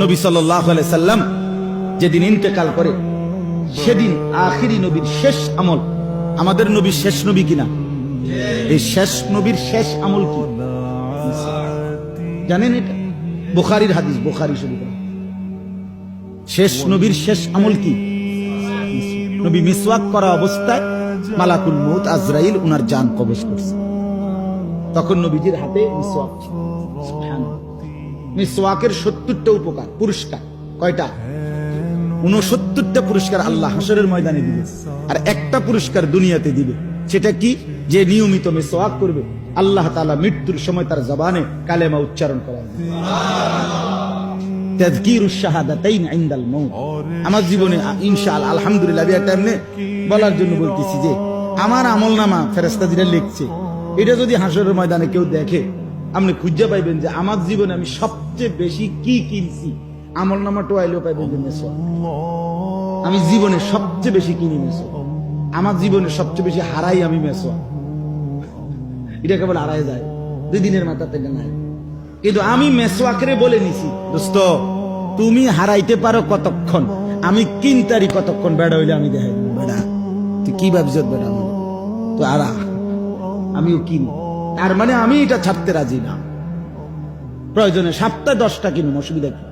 নবী সাল্লাম যেদিন ইন্তেকাল করে, সেদিন আখিরি নবীর শেষ আমল। আমাদের নবীর শেষ নবী কিনা? এই শেষ নবীর শেষ আমল কি? জানেন এটা? বুখারির হাদিস, বুখারি শরীফ। শেষ নবীর শেষ আমল কি? নবী মিসওয়াক করা অবস্থায় মালাকুল মৌত আজরাইল উনার জান কবজ করছে। তখন নবীজির হাতে মিসওয়াক ছিল। মিসওয়াকের সত্তরটা উপকার, পুরস্কার। কয়টা? উনসত্তরটা পুরস্কার আল্লাহ হাসরের ময়দানে দিবে। আর একটা পুরস্কার দুনিয়াতে দিবে। সেটা কি? যে নিয়মিত মিসওয়াক করবে। আল্লাহ তাআলা মৃত্যুর সময় তার জবানে কালেমা উচ্চারণ মাউত। আমার জীবনে ইনশাআল্লাহ, আলহামদুলিল্লাহ বলার জন্য বলতেছি যে, আমার আমল নামা ফেরেস্তা যেটা লিখছে। এটা যদি হাসরের ময়দানে কেউ দেখে আপনি খুঁজে পাইবেন যে আমার জীবনে আমি সবচেয়ে বেশি কি কিনছি। আমল নামা টোয়াইলেও পাইবেন যে মেসো আমি জীবনে সবচেয়ে বেশি কিনি মেসো আমার জীবনে সবচেয়ে বেশি হারাই আমি মেসো এটা কেবল হারাই যায় দুই দিনের থেকে নাই। কিন্তু আমি মেসোয়াকরে বলে নিছি, দোস্ত, তুমি হারাইতে পারো কতক্ষণ? আমি কিনতারি কতক্ষণ? বেড়া হইলে আমি দেখাই বেড়া, তুই কি ভাবছ বেড়া? তো আরা আমিও কিনি। তার মানে আমি এটা ছাড়তে রাজি না। প্রয়োজনে সাতটা দশটা কিনুন অসুবিধা কি?